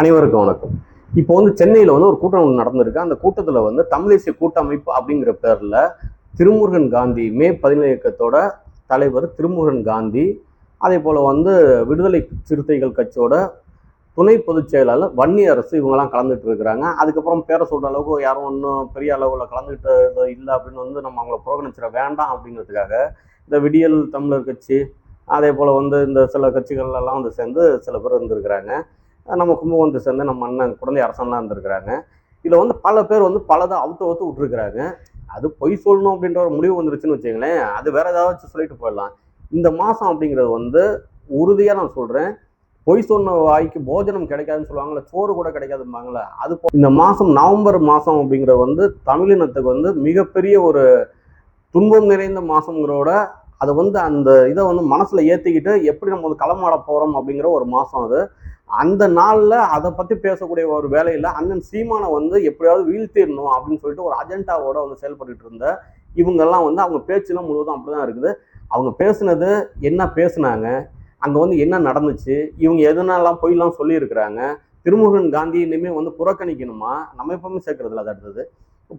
அனைவருக்கும் வணக்கம். இப்போ வந்து சென்னையில் வந்து ஒரு கூட்டம் ஒன்று நடந்திருக்கு. அந்த கூட்டத்தில் வந்து தமிழ் கூட்டமைப்பு அப்படிங்கிற பேரில் திருமுருகன் காந்தி மே பதினேழு இயக்கத்தோட தலைவர் திருமுருகன் காந்தி அதே போல் வந்து விடுதலை சிறுத்தைகள் கட்சியோட துணை பொதுச் செயலாளர் வன்னி அரசு இவங்கெல்லாம் கலந்துட்டு இருக்கிறாங்க. அதுக்கப்புறம் பேரை சொல்கிற அளவுக்கு யாரும் ஒன்றும் பெரிய அளவில் கலந்துக்கிட்டு இல்லை அப்படின்னு வந்து நம்ம அவங்கள புறக்கணிச்சிட வேண்டாம் அப்படிங்கிறதுக்காக இந்த விடியல் தமிழர் கட்சி அதே போல் வந்து இந்த சில கட்சிகள்லாம் வந்து சேர்ந்து சில பேர் இருந்திருக்கிறாங்க. நம்ம கும்பகோணத்தை சேர்ந்து நம்ம அண்ணன் குழந்தை அரசன்லாம் இருந்திருக்கிறாங்க. இதில் வந்து பல பேர் வந்து பலதை அவுத்து அவுத்து விட்டுருக்குறாங்க. அது பொய் சொல்லணும் அப்படின்ற ஒரு முடிவு வந்துருச்சுன்னு வச்சுங்களேன் அது வேற ஏதாவது சொல்லிட்டு போயிடலாம். இந்த மாதம் அப்படிங்கிறது வந்து உறுதியாக நான் சொல்கிறேன் பொய் சொன்ன வாய்க்கு போஜனம் கிடைக்காதுன்னு சொல்லுவாங்கல்ல சோறு கூட கிடைக்காதும்பாங்கல்ல அது இந்த மாதம் நவம்பர் மாதம் அப்படிங்கிறது வந்து தமிழினத்துக்கு வந்து மிகப்பெரிய ஒரு துன்பம் நிறைந்த மாதங்கிறோட அதை வந்து அந்த இதை வந்து மனசில் ஏற்றிக்கிட்டு எப்படி நம்ம வந்து களமாட போகிறோம் அப்படிங்கிற ஒரு மாதம் அது. அந்த நாளில் அதை பற்றி பேசக்கூடிய ஒரு வேலையில் அண்ணன் சீமானை வந்து எப்படியாவது வீழ்த்திடணும் அப்படின்னு சொல்லிட்டு ஒரு அஜெண்டாவோட வந்து செயல்பட்டு இருந்த இவங்கெல்லாம் வந்து அவங்க பேச்செல்லாம் முழுவதும் அப்படி தான் இருக்குது. அவங்க பேசுனது என்ன பேசுனாங்க அங்கே வந்து என்ன நடந்துச்சு இவங்க எதனாலாம் பொய்லாம் சொல்லியிருக்கிறாங்க திருமுருகன் காந்தி இனிமேல் வந்து புறக்கணிக்கணுமா? நம்ம எப்பவுமே சேர்க்கறதுல அது அடுத்தது.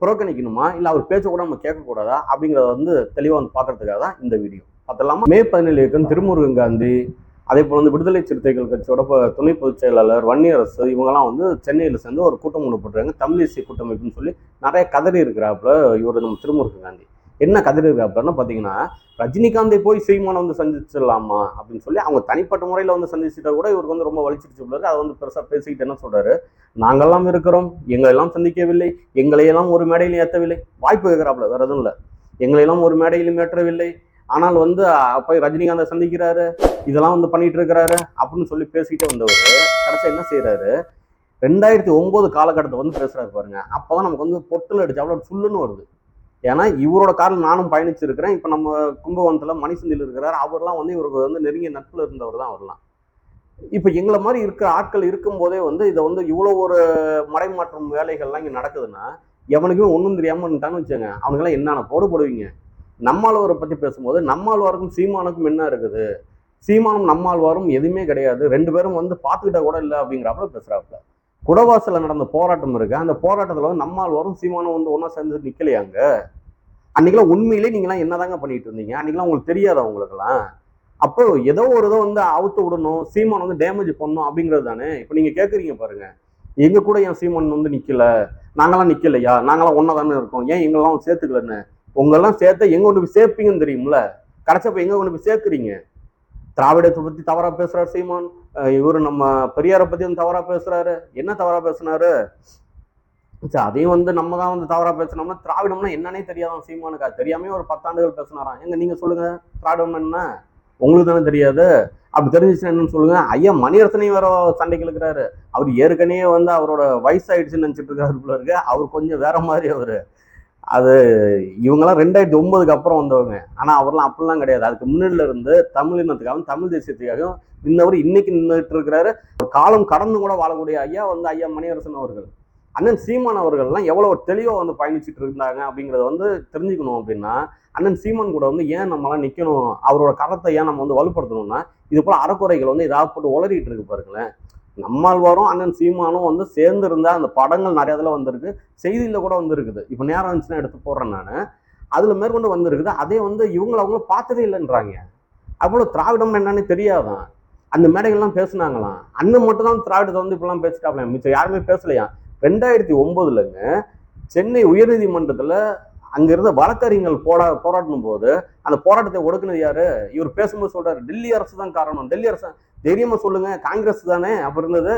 புறக்கணிக்கணுமா? இல்லை அவர் பேச்சை கூட நம்ம கேட்கக்கூடாதா? அப்படிங்கிறத வந்து தெளிவாக வந்து பார்க்கறதுக்காக தான் இந்த வீடியோ. அதெல்லாமல் மே பதினேழு இயக்கம் திருமுருகன் காந்தி அதே போல் வந்து விடுதலை சிறுத்தைகள் கட்சியோட துணை பொதுச் செயலாளர் வன்னியரசு இவங்கெல்லாம் வந்து சென்னையில் சேர்ந்து ஒரு கூட்டம் ஒன்று போட்டுருக்காங்க. தமிழ் கூட்டமைப்புன்னு சொல்லி நிறைய கதறி இருக்கிறாப்புல இவர் நம்ம திருமுருகன் காந்தி. என்ன கதறி இருக்கிறாப்புலன்னு பார்த்தீங்கன்னா ரஜினிகாந்தை போய் சீமானை வந்து சந்திச்சிடலாமா அப்படின்னு சொல்லி அவங்க தனிப்பட்ட முறையில் வந்து சந்திச்சுட்டா கூட இவருக்கு வந்து ரொம்ப வலிச்சிருச்சு போல அதை வந்து பெருசாக பேசிக்கிட்டு என்ன சொல்றாரு? நாங்கெல்லாம் இருக்கிறோம். எங்களெல்லாம் சந்திக்கவில்லை. எங்களையெல்லாம் ஒரு மேடையிலும் ஏற்றவில்லை வாய்ப்பு கேட்குறாப்புல வேற எதுவும் இல்லை. எங்களையெல்லாம் ஒரு மேடையிலும் ஏற்றவில்லை. ஆனால் வந்து அப்போ ரஜினிகாந்தை சந்திக்கிறாரு இதெல்லாம் வந்து பண்ணிட்டு இருக்கிறாரு அப்படின்னு சொல்லி பேசிக்கிட்டே வந்தவர். கடைசி என்ன செய்யறாரு ரெண்டாயிரத்தி ஒன்பது காலகட்டத்தை வந்து பேசுறாரு பாருங்க. அப்போதான் நமக்கு வந்து பொட்டில் அடிச்சு அவ்வளோ சுள்ளுன்னு வருது. ஏன்னா இவரோட காரில் நானும் பயணிச்சிருக்கிறேன். இப்போ நம்ம கும்பகோணத்தில் மணிசந்தில் இருக்கிறார். அவர்லாம் வந்து இவருக்கு வந்து நெருங்கிய நட்பில் இருந்தவர் தான் அவர்லாம். இப்போ எங்களை மாதிரி இருக்கிற ஆட்கள் இருக்கும்போதே வந்து இதை வந்து இவ்வளோ ஒரு மடைமாற்றும் வேலைகள்லாம் இங்கே நடக்குதுன்னா எவனுக்குமே ஒன்றும் தெரியாமல் இருந்துட்டான்னு வச்சுங்க அவனுங்கெல்லாம் என்னென்ன போடு போடுவீங்க நம்மாழ்வாரை பற்றி பேசும்போது நம்மாழ்வாருக்கும் சீமானுக்கும் என்ன இருக்குது? சீமானும் நம்மாழ்வாரும் எதுவுமே கிடையாது. ரெண்டு பேரும் வந்து பார்த்துக்கிட்ட கூட இல்லை அப்படிங்கிறப்ப பேசுகிறாப்புல குடவாசலில் நடந்த போராட்டம் இருக்கு. அந்த போராட்டத்தில் வந்து நம்மாழ்வாரும் சீமானும் வந்து ஒன்றா சேர்ந்து நிற்கலையாங்க அன்றைக்கெலாம் உண்மையிலே நீங்களாம் என்னதாங்க பண்ணிட்டு இருந்தீங்க? அன்றைக்கெலாம் உங்களுக்கு தெரியாதா உங்களுக்கெல்லாம்? அப்போ ஏதோ ஒரு இதை வந்து அவுத்து விடணும் சீமான் வந்து டேமேஜ் பண்ணணும் அப்படிங்கிறது தானே? இப்போ நீங்கள் கேட்குறீங்க பாருங்க. எங்கள் கூட என் சீமான் வந்து நிற்கல நாங்களாம் நிற்கலையா நாங்களாம் ஒன்றா தானே இருக்கோம். ஏன் எங்களெல்லாம் சேர்த்துக்கலன்னு? உங்கெல்லாம் சேர்த்தா எங்க கொண்டு போய் சேர்ப்பீங்கன்னு தெரியும்ல? கடைசப்ப எங்க கொண்டு போய் சேர்க்குறீங்க? திராவிடத்தை பத்தி தவறா பேசுறாரு சீமான். இவர் இவரு நம்ம பெரியாரை பத்தி வந்து தவறா பேசுறாரு. என்ன தவறா பேசுனாரு? சரி, அதையும் வந்து நம்ம தான் வந்து தவறா பேசினோம்னா திராவிடம்னா என்னன்னே தெரியாதான் சீமானுக்கு. அது தெரியாமே ஒரு பத்தாண்டுகள் பேசினாராம். எங்க நீங்க சொல்லுங்க திராவிடம் என்ன? உங்களுக்கு தானே தெரியாது. அப்படி தெரிஞ்சிச்சுன்னா என்னன்னு சொல்லுங்க. ஐயா மணிரத்னையும் வேற சண்டைக்கு இழுக்கிறாரு. அவர் ஏற்கனவே வந்து அவரோட வயசாயிடுச்சுன்னு நினைச்சிட்டு இருக்காரு போல இருக்கு. அவர் கொஞ்சம் வேற மாதிரி அவரு. அது இவங்கெல்லாம் ரெண்டாயிரத்தி ஒன்பதுக்கு அப்புறம் வந்தவங்க. ஆனால் அவர்லாம் அப்படிலாம் கிடையாது. அதுக்கு முன்னாடில இருந்து தமிழினத்துக்காகவும் தமிழ் தேசியத்துக்காகவும் இன்னவர் இன்னைக்கு நின்றுட்டு இருக்கிறாரு. ஒரு காலம் கடந்து கூட வாழக்கூடிய ஐயா வந்து ஐயா மணியரசன் அவர்கள். அண்ணன் சீமான் அவர்கள்லாம் எவ்வளோ தெளிவாக வந்து பயணிச்சுட்டு இருந்தாங்க அப்படிங்கறத வந்து தெரிஞ்சுக்கணும் அப்படின்னா அண்ணன் சீமான் கூட வந்து ஏன் நம்மளாம் நிற்கணும் அவரோட கரத்தை ஏன் நம்ம வந்து வலுப்படுத்தணும்னா இது போல அறக்குறைகள் வந்து ஏதாவது போட்டு உளறிட்டு இருக்கு பாருங்களேன். நம்மாழ்வாரும் அண்ணன் சீமானும் வந்து சேர்ந்து இருந்தால் அந்த படங்கள் நிறைய இதில் வந்திருக்கு. செய்தியில் கூட வந்திருக்குது. இப்போ நேரம் இருந்துச்சுன்னா எடுத்து போடுறேன் நான். அதில் மேற்கொண்டு வந்திருக்குது. அதே வந்து இவங்களை அவங்களும் பார்த்ததே இல்லைன்றாங்க. அவ்வளோ திராவிடம் என்னன்னு தெரியாதான். அந்த மேடைகள்லாம் பேசுனாங்களாம். அண்ணன் மட்டும் தான் திராவிடத்தை வந்து இப்படிலாம் பேசிட்டாப்ல. மிச்சம் யாருமே பேசலையா? ரெண்டாயிரத்தி ஒன்பதுலங்க சென்னை உயர்நீதிமன்றத்தில் அங்கிருந்த வழக்கறிஞர்கள் போரா போராடும் போது அந்த போராட்டத்தை ஒடுக்குனது யாரு? இவர் பேசும்போது சொல்றாரு டெல்லி அரசு தான் காரணம். டெல்லி அரசு தைரியமா சொல்லுங்க காங்கிரஸ் தானே அப்ப இருந்தது.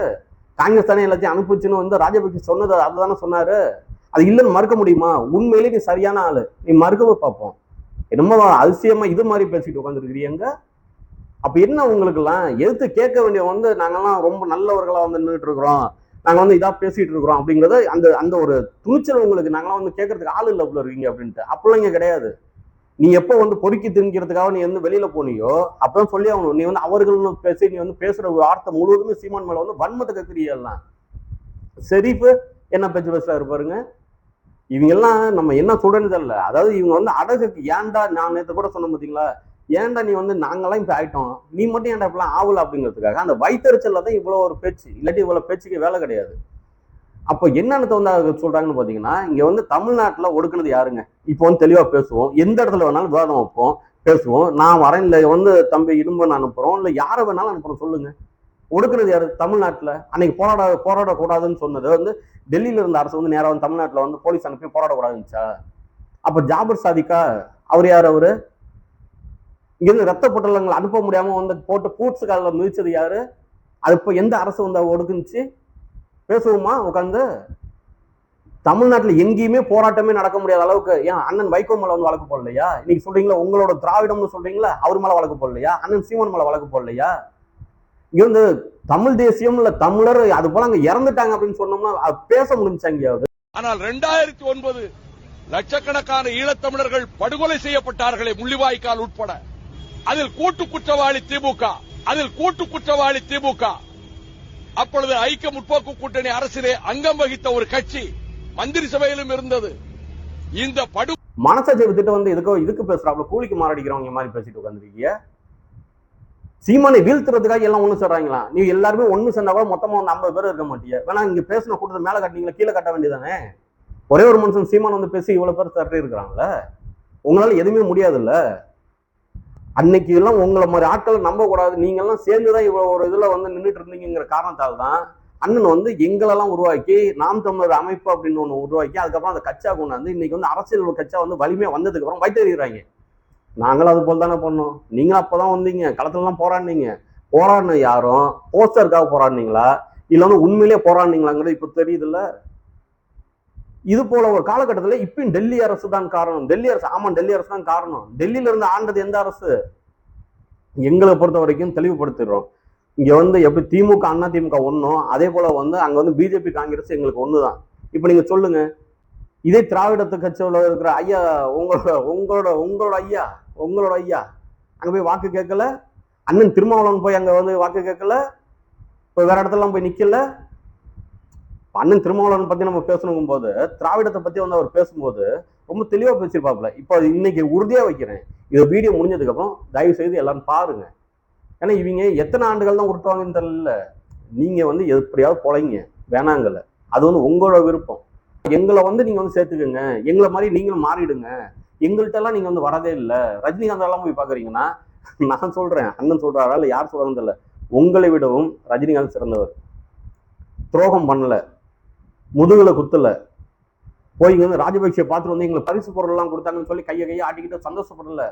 காங்கிரஸ் தானே எல்லாத்தையும் அனுப்பிச்சுன்னு வந்து ராஜபக்சே சொன்னது அதுதானே சொன்னாரு. அது இல்லைன்னு மறுக்க முடியுமா? உண்மையிலே நீ சரியான ஆளு. நீ மறுக்கவே பார்ப்போம். என்னமோ அதிசயமா இது மாதிரி பேசிட்டு உட்காந்துருக்கிறீங்க அப்ப என்ன உங்களுக்குலாம் எதிர்த்து கேட்க வேண்டிய வந்து நாங்கெல்லாம் ரொம்ப நல்லவர்களா வந்து நின்றுட்டு இருக்கிறோம். நாங்கள் வந்து இதாக பேசிட்டு இருக்கிறோம் அப்படிங்கிறத அந்த அந்த ஒரு துணிச்சல் உங்களுக்கு நாங்களாம் வந்து கேட்கறதுக்கு ஆள் இல்லை உள்ள இருக்கீங்க அப்படின்ட்டு. அப்பெல்லாம் இங்கே கிடையாது. நீ எப்போ வந்து பொறுக்கி திணிக்கிறதுக்காக நீ வந்து வெளியில போனியோ அப்பதான் சொல்லி ஆகணும். நீ வந்து அவர்கள்னு பேசி நீ வந்து பேசுற வார்த்தை முழுவதுமே சீமான் மேல வந்து வன்மத்தை கத்திரியெல்லாம் செரிப்பு என்ன பேச்சு பேசுறாரு பாருங்க. இவங்க எல்லாம் நம்ம என்ன சொல்றேன்னு தெரியல. அதாவது இவங்க வந்து அடகுக்கு ஏன்டா நான் நேற்று கூட சொன்ன பார்த்தீங்களா ஏன்டா நீ வந்து நாங்கெல்லாம் இப்போ ஆயிட்டோம்? நீ மட்டும் ஏன்டா இப்பெல்லாம் ஆகல அப்படிங்கிறதுக்காக? அந்த வைத்தறிச்சல்ல தான் இவ்வளோ ஒரு பேச்சு. இல்லாட்டி இவ்வளோ பேச்சுக்கு வேலை கிடையாது. அப்போ என்னன்னு வந்து சொல்கிறாங்கன்னு பார்த்தீங்கன்னா இங்கே வந்து தமிழ்நாட்டில் ஒடுக்குனது யாருங்க? இப்போ வந்து தெளிவாக பேசுவோம். எந்த இடத்துல வேணாலும் விவாதம் வைப்போம் பேசுவோம். நான் வரேன் இல்லை வந்து தம்பி இடும்பன் அனுப்புகிறோம் இல்லை யாரை வேணாலும் அனுப்புகிறோம் சொல்லுங்க. ஒடுக்குனது யாரு? தமிழ்நாட்டில். அன்னைக்கு போராட போராடக்கூடாதுன்னு சொன்னது வந்து டெல்லியில் இருந்த அரசு வந்து நேராக வந்து தமிழ்நாட்டில் வந்து போலீஸ் அனுப்பி போராடக்கூடாதுச்சா அப்போ ஜாபர் சாதிக்கா? அவர் யார் அவர்? இங்க இருந்து ரத்த பொட்டலங்களை அனுப்ப முடியாம வந்து போட்டு பூட்ஸ் காலில் மிதிச்சது யாரு? அது இப்போ எந்த அரசு வந்து ஒடுக்குனுச்சு? பேசுவோமா? உட்காந்து தமிழ்நாட்டுல எங்கேயுமே போராட்டமே நடக்க முடியாத அளவுக்கு ஏன் அண்ணன் வைகோ மேல வந்து வழக்கு போடலையா? இன்னைக்கு சொல்றீங்களா உங்களோட திராவிடம்னு சொல்றீங்களா அவர் மேல வழக்கு போடலையா? அண்ணன் சீமன் மேல வழக்கு போடலையா? இங்க வந்து தமிழ் தேசியம் இல்ல தமிழர் அது போல அங்க இறந்துட்டாங்க அப்படின்னு சொன்னோம்னா அது பேச முடிஞ்சா எங்கேயாவது? ஆனால் 2009 ஒன்பது லட்சக்கணக்கான ஈழத்தமிழர்கள் படுகொலை செய்யப்பட்டார்களே முள்ளிவாய்க்கால் உட்பட. அதில் கூட்டு குற்றவாளி திமுக அதில் கூட்டு குற்றவாளி திமுக. அப்பொழுது ஐக்கிய முற்போக்கு கூட்டணி அரசிலே அங்கம் வகித்த ஒரு கட்சி மந்திரி சபையிலும் இருந்தது. இந்த படு மனசாட்சி வித்துட்டு வந்து இதுக்கு இதுக்கு பேசுறாப்ல கூலிக்கு மாரடிக்கிறவங்க மாதிரி பேசிட்டு உட்காந்துருக்கீங்க சீமானை வீழ்த்துறதுக்காக எல்லாம் ஒண்ணு சொல்றாங்களா? நீ எல்லாருமே ஒண்ணு சொன்னா கூட மொத்தமா ஒன்று ஐம்பது பேர் இருக்க மாட்டீங்க வேணா இங்க பேசின கூட்டத்தை மேல கட்டினீங்களா கீழே கட்ட வேண்டியதானே ஒரே ஒரு மனுஷன் சீமான் வந்து பேசி இவ்வளவு பேர் தட்டி இருக்கிறாங்களே உங்களால எதுவுமே முடியாது இல்லை அன்னைக்கு எல்லாம் உங்களை மாதிரி ஆட்களை நம்ப கூடாது சேர்ந்து தான் சேர்ந்துதான் இவ்வளவு ஒரு இதுல வந்து நின்றுட்டு இருந்தீங்கிற காரணத்தால் தான் அண்ணன் வந்து எங்களெல்லாம் உருவாக்கி நாம் தமிழர் அமைப்பு அப்படின்னு ஒன்று உருவாக்கி அதுக்கப்புறம் அந்த கட்சா கொண்டாந்து இன்னைக்கு வந்து அரசியல் கட்சா வந்து வலிமையாக வந்ததுக்கு அப்புறம் வைத்தறிகிறாங்க நாங்களும் அது போல் தானே பண்ணோம். நீங்களும் அப்போ தான் வந்தீங்க. களத்துலலாம் போராடினீங்க. போராடின யாரும் போஸ்டருக்காக போராடினீங்களா? இல்லை வந்து உண்மையிலேயே போராடினீங்களாங்கிறது இப்போ தெரியுதுல்ல. இது போல ஒரு காலகட்டத்தில் இப்பயும் டெல்லி அரசு தான் காரணம். டெல்லி அரசு ஆமாம் டெல்லி அரசு தான் காரணம். டெல்லியில இருந்து ஆண்டது எந்த அரசு? எங்களை பொறுத்த வரைக்கும் தெளிவுபடுத்திடுறோம். இங்க வந்து எப்படி திமுக அண்ணா திமுக ஒன்றும் அதே போல வந்து அங்க வந்து பிஜேபி காங்கிரஸ் எங்களுக்கு ஒன்று தான் இப்போ நீங்க சொல்லுங்க. இதே திராவிடத்து கட்சியில் இருக்கிற ஐயா உங்களோட உங்களோட உங்களோட ஐயா உங்களோட ஐயா அங்கே போய் வாக்கு கேட்கல? அண்ணன் திருமாவளவன் போய் அங்கே வந்து வாக்கு கேட்கல? இப்போ வேற இடத்துலலாம் போய் நிற்கல அண்ணன் திருமாவளவன் பத்தி நம்ம பேசணும் போது திராவிடத்தை பத்தி வந்து அவர் பேசும்போது ரொம்ப தெளிவா பேசியிருப்பாப்ல இப்போ இன்னைக்கு உறுதியா வைக்கிறேன். இது வீடியோ முடிஞ்சதுக்கு அப்புறம் தயவு செய்து எல்லாரும் பாருங்க. ஏன்னா இவங்க எத்தனை ஆண்டுகள் தான் உருட்டுவாங்கன்னு தெரியல. நீங்க வந்து எப்படியாவது பொழைங்க. வேணாங்கல்ல. அது வந்து உங்களோட விருப்பம். எங்களை வந்து நீங்க வந்து சேர்த்துக்கோங்க. எங்களை மாதிரி நீங்களும் மாறிடுங்க. எங்கள்கிட்ட எல்லாம் நீங்க வந்து வரதே இல்லை. ரஜினிகாந்த் எல்லாம் போய் பாக்குறீங்கன்னா நான் சொல்றேன். அண்ணன் சொல்றாரா இல்ல யார் சொல்றாங்கன்னு தெரியல. உங்களை விடவும் ரஜினிகாந்த் சிறந்தவர். துரோகம் பண்ணல. முதுகுல குத்தலை. போய் இங்கே வந்து ராஜபக்சே பார்த்துட்டு வந்து எங்களுக்கு பரிசு பொருள் எல்லாம் கொடுத்தாங்கன்னு சொல்லி கையை கையை ஆட்டிக்கிட்டு சந்தோஷப்படல.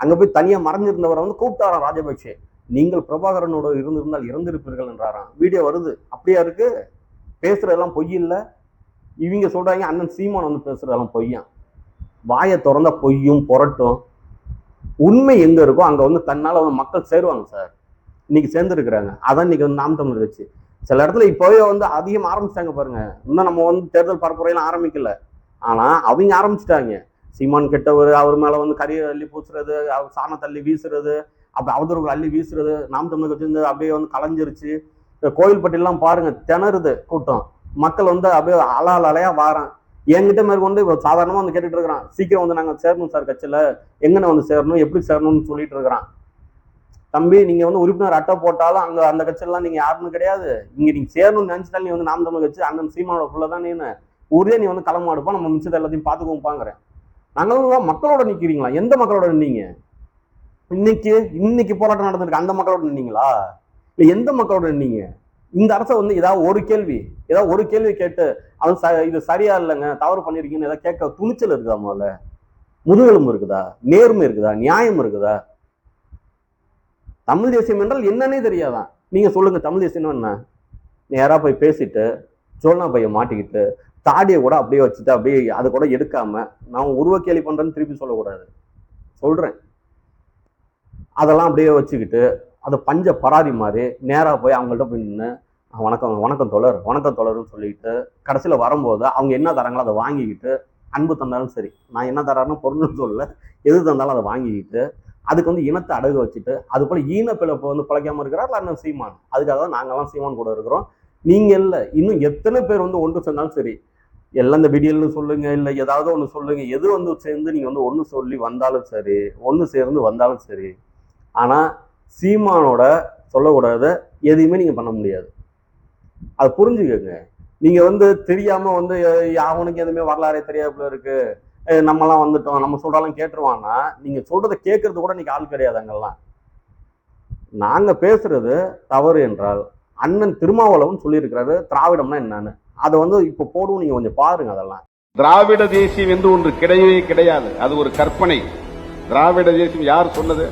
அங்க போய் தனியா மறைஞ்சிருந்தவரை வந்து கூப்பிட்டாராம் ராஜபக்சே நீங்கள் பிரபாகரனோட இருந்திருந்தால் இறந்திருப்பீர்கள் என்றாராம். வீடியோ வருது. அப்படியா இருக்கு? பேசுறதெல்லாம் பொய் இல்லை. இவங்க சொல்றாங்க அண்ணன் சீமான் வந்து பேசுறதெல்லாம் பொய்யான் வாயை திறந்தா பொய்யும் புரட்டும் உண்மை எங்க இருக்கோ அங்க வந்து தன்னால வந்து மக்கள் சேருவாங்க சார். இன்னைக்கு சேர்ந்துருக்குறாங்க. அதான் இன்னைக்கு வந்து நாம் தமிழர் வச்சு. சில இடத்துல இப்போவே வந்து அதிகம் ஆரம்பிச்சிட்டாங்க பாருங்க. இன்னும் நம்ம வந்து தேர்தல் பரப்புரையெல்லாம் ஆரம்பிக்கல. ஆனா அவங்க ஆரம்பிச்சிட்டாங்க. சீமான் கெட்டவர் அவர் மேல வந்து கறியை அள்ளி பூசுறது அவர் சாணத்தை தள்ளி வீசுறது அப்ப அவதூறுகள் அள்ளி வீசுறது நாம் தமிழ் கட்சி அப்படியே வந்து கலைஞ்சிருச்சு. கோயில்பட்டிலாம் பாருங்க திணறுது கூட்டம். மக்கள் வந்து அப்படியே அலால் அலையா வாரான் என்கிட்ட மேற்கொண்டு இப்போ சாதாரணமா வந்து கேட்டுட்டு இருக்கிறான். சீக்கிரம் வந்து நாங்கள் சேரணும் சார் கட்சியில. எங்கன்னு வந்து சேரணும்? எப்படி சேரணும்னு சொல்லிட்டு இருக்கிறான். தம்பி நீங்க வந்து உறுப்பினர் அட்டை போட்டாலும் அங்க அந்த கட்சியெல்லாம் நீங்க யாருன்னு கிடையாது. இங்க நீங்க சேரணும்னு நினைச்சிட்டாலும் நீ வந்து நாம் தமிழ் கட்சி அண்ணன் சீமானோட புள்ள தான் நீனு. ஊரே நீ வந்து களம் நம்ம மிச்சத்தை எல்லாத்தையும் பாத்துக்கோப்பாங்கிறேன் நாங்களும் மக்களோட நிக்கிறீங்களா? எந்த மக்களோட நின்னீங்க? இன்னைக்கு இன்னைக்கு போராட்டம் நடந்திருக்கு. அந்த மக்களோட நின்னீங்களா? இல்ல எந்த மக்களோட நின்னீங்க? இந்த அரசை வந்து ஏதாவது ஒரு கேள்வி ஏதாவது ஒரு கேள்வி கேட்டு அவன் ச- இது சரியா இல்லைங்க தவறு பண்ணிருக்கீங்கன்னு ஏதாவது கேட்க துணிச்சல் இருக்குதா முதல்ல? முதுகெலும்பு இருக்குதா? நேர்மை இருக்குதா? நியாயம் இருக்குதா? தமிழ் தேசியம் என்றால் என்னன்னே தெரியாதான். நீங்க சொல்லுங்க தமிழ் தேசியம் என்ன? நேராக போய் பேசிட்டு சோழனா பையன் மாட்டிக்கிட்டு தாடியை கூட அப்படியே வச்சுட்டு அப்படியே அதை கூட எடுக்காம நான் உருவ கேள்வி பண்றேன்னு திருப்பி சொல்லக்கூடாது. சொல்றேன். அதெல்லாம் அப்படியே வச்சுக்கிட்டு அது பஞ்ச பராதி மாதிரி நேராக போய் அவங்கள்ட்ட போய் நின்று வணக்கம் வணக்கம் தொடர் வணக்கம் தொடர்னு சொல்லிட்டு கடைசியில் வரும்போது அவங்க என்ன தராங்களோ அதை வாங்கிக்கிட்டு அன்பு தந்தாலும் சரி. நான் என்ன தராருன்னு பொருள்னு சொல்லல எது தந்தாலும் அதை வாங்கிக்கிட்டு அதுக்கு வந்து இனத்தை அடகு வச்சுட்டு அது போல ஈன பிழப்பை வந்து பிழைக்காம இருக்கிறார் அண்ணன் சீமான்? அதுக்காக தான் நாங்கெல்லாம் சீமான் கூட இருக்கிறோம். நீங்க இல்ல இன்னும் எத்தனை பேர் வந்து ஒன்று சொன்னாலும் சரி எல்லாம் இந்த விடியல்னு சொல்லுங்க இல்லை ஏதாவது ஒன்று சொல்லுங்க எது வந்து சேர்ந்து நீங்கள் வந்து ஒன்று சொல்லி வந்தாலும் சரி ஒன்று சேர்ந்து வந்தாலும் சரி ஆனால் சீமானோட சொல்லக்கூடாத எதையுமே நீங்கள் பண்ண முடியாது. அதை புரிஞ்சுக்கோங்க. நீங்க வந்து தெரியாம வந்து அவனுக்கு எதுவுமே வரலாறே தெரியாப்புல இருக்கு. நம்மலாம் வந்துட்டோம். நம்ம சொல்றாலும் கேட்டுருவான்னா நீங்க சொல்றதை கேட்கறது கூட நீங்க ஆள் கிடையாது அங்கெல்லாம். நாங்க பேசுறது தவறு என்றால் அண்ணன் திருமாவளவன் சொல்லியிருக்கிறாரு திராவிடம்னா என்னன்னு. அதை வந்து இப்ப போடுவோம் நீங்க கொஞ்சம் பாருங்க அதெல்லாம். திராவிட தேசியம் என்று ஒன்று கிடையவே கிடையாது. அது ஒரு கற்பனை. திராவிட தேசியம் யார் சொன்னது?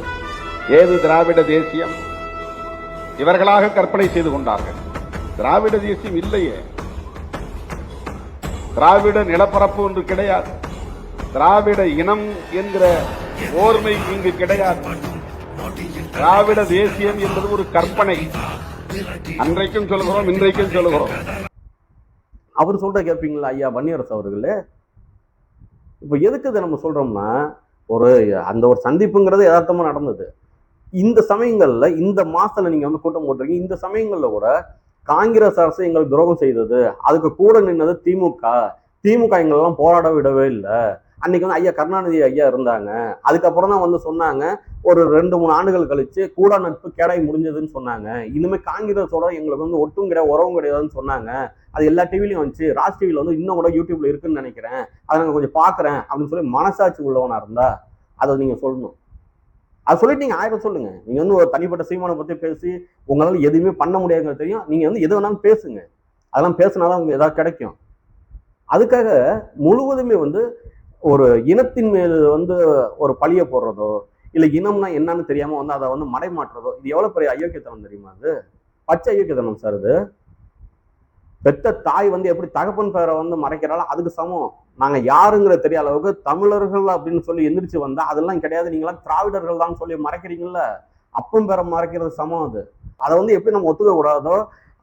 ஏது திராவிட தேசியம்? இவர்களாக கற்பனை செய்து கொண்டார்கள். திராவிட தேசியம் இல்லையே. திராவிட நிலப்பரப்பு ஒன்று கிடையாது. திராவிட இனம் என்கிற ஓர்மை இங்கு கிடையாது. திராவிட தேசியம் என்பது ஒரு கற்பனை. அன்றைக்கும் சொல்கிறோம் இன்றைக்கும் சொல்கிறோம். அவர் சொல்ற கேட்பீங்களா ஐயா வன்னியரசு அவர்களே? இப்போ எதுக்கு இதை நம்ம சொல்றோம்னா ஒரு அந்த ஒரு சந்திப்புங்கிறது யதார்த்தமா நடந்தது. இந்த சமயங்கள்ல இந்த மாசத்துல நீங்க வந்து கூட்டம் போட்டிருக்கீங்க. இந்த சமயங்கள்ல கூட காங்கிரஸ் அரசு எங்களுக்கு துரோகம் செய்தது. அதுக்கு கூட நின்னது திமுக. திமுக எங்களெல்லாம் போராட விடவே இல்லை. அன்னைக்கு வந்து ஐயா கருணாநிதி ஐயா இருந்தாங்க. அதுக்கப்புறம் தான் வந்து சொன்னாங்க ஒரு ரெண்டு மூணு ஆண்டுகள் கழிச்சு கூட நட்பு கேடாய் முடிஞ்சதுன்னு சொன்னாங்க. இனிமே காங்கிரஸோட எங்களுக்கு வந்து ஒட்டும் கிடையாது உறவும் கிடையாதுன்னு சொன்னாங்க. அது எல்லா டிவிலையும் வந்துச்சு. ராஜ் டிவியில் வந்து இன்னும் கூட யூடியூப்ல இருக்குன்னு நினைக்கிறேன். அதை நாங்கள் கொஞ்சம் பார்க்குறேன் அப்படின்னு சொல்லி மனசாட்சி உள்ளவனா இருந்தா அதை நீங்க சொல்லணும். அதை சொல்லிட்டு நீங்க ஆயிரம் சொல்லுங்க. நீங்க வந்து ஒரு தனிப்பட்ட சீமானை பத்தி பேசி உங்களால எதுவுமே பண்ண முடியாதுங்கிறது தெரியும். நீங்க வந்து எது வேணாலும் பேசுங்க. அதெல்லாம் பேசினாதான் உங்களுக்கு ஏதாவது கிடைக்கும். அதுக்காக முழுவதுமே வந்து ஒரு இனத்தின் மேல் வந்து ஒரு பழிய போடுறதோ இல்லை இனம்னா என்னன்னு தெரியாம வந்து அதை வந்து மடைமாற்றுறதோ இது எவ்வளவு பெரிய அயோக்கியத்தனம் தெரியுமா அது? பச்சை அயோக்கியத்தனம் சார் இது. பெத்த தாய் வந்து எப்படி தகப்பன் பேரை வந்து மறைக்கிறாளோ அதுக்கு சமம். நாங்க யாருங்கிற தெரிய அளவுக்கு தமிழர்கள் அப்படின்னு சொல்லி எந்திரிச்சு வந்தா அதெல்லாம் கிடையாது. நீங்களாம் திராவிடர்கள் தான் சொல்லி மறைக்கிறீங்கல்ல. அப்பம் பேரை மறைக்கிறது சமம் அது. அதை வந்து எப்படி நம்ம ஒத்துக்க கூடாதோ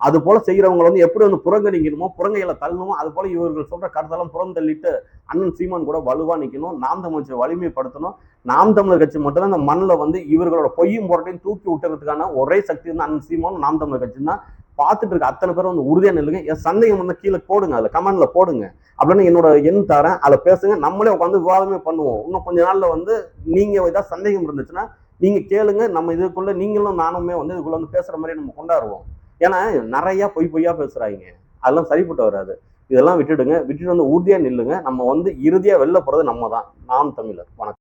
அது போல செய்கிறவங்க வந்து எப்படி வந்து புறங்கணிக்கணுமோ புறங்கையில தள்ளணுமோ அது போல இவர்கள் சொல்ற கருத்தெல்லாம் புறந்தள்ளிட்டு அண்ணன் சீமான் கூட வலுவா நிற்கணும் நாம் தமிழ் வலிமைப்படுத்தணும். நாம் தமிழர் கட்சி மட்டும்தான் இந்த மண்ணில் வந்து இவர்களோட பொய்யும் புரட்டையும் தூக்கி விட்டுறதுக்கான ஒரே சக்தி வந்து அண்ணன் சீமான் நாம் தமிழர் கட்சி தான் பார்த்துட்டு இருக்க அத்தனை பேரும் வந்து உறுதியாக நில்லுங்க. என் சந்தேகம் வந்து கீழே போடுங்க அதில் கமெண்ட்ல போடுங்க. அப்படின்னு என்னோட எண் தரேன் அதில் பேசுங்க. நம்மளே உட்காந்து விவாதமே பண்ணுவோம். இன்னும் கொஞ்ச நாளில் வந்து நீங்கள் ஏதாவது சந்தேகம் இருந்துச்சுன்னா நீங்கள் கேளுங்க. நம்ம இதுக்குள்ளே நீங்களும் நானுமே வந்து இதுக்குள்ளே வந்து பேசுகிற மாதிரி நம்ம கொண்டாடுவோம். ஏன்னா நிறையா பொய் பொய்யா பேசுறாங்க அதெல்லாம் சரிப்பட்டு வராது. இதெல்லாம் விட்டுடுங்க. விட்டுட்டு வந்து உறுதியாக நில்லுங்க. நம்ம வந்து இறுதியாக வெளில போகிறது நம்ம தான் நாம் தமிழர். வணக்கம்.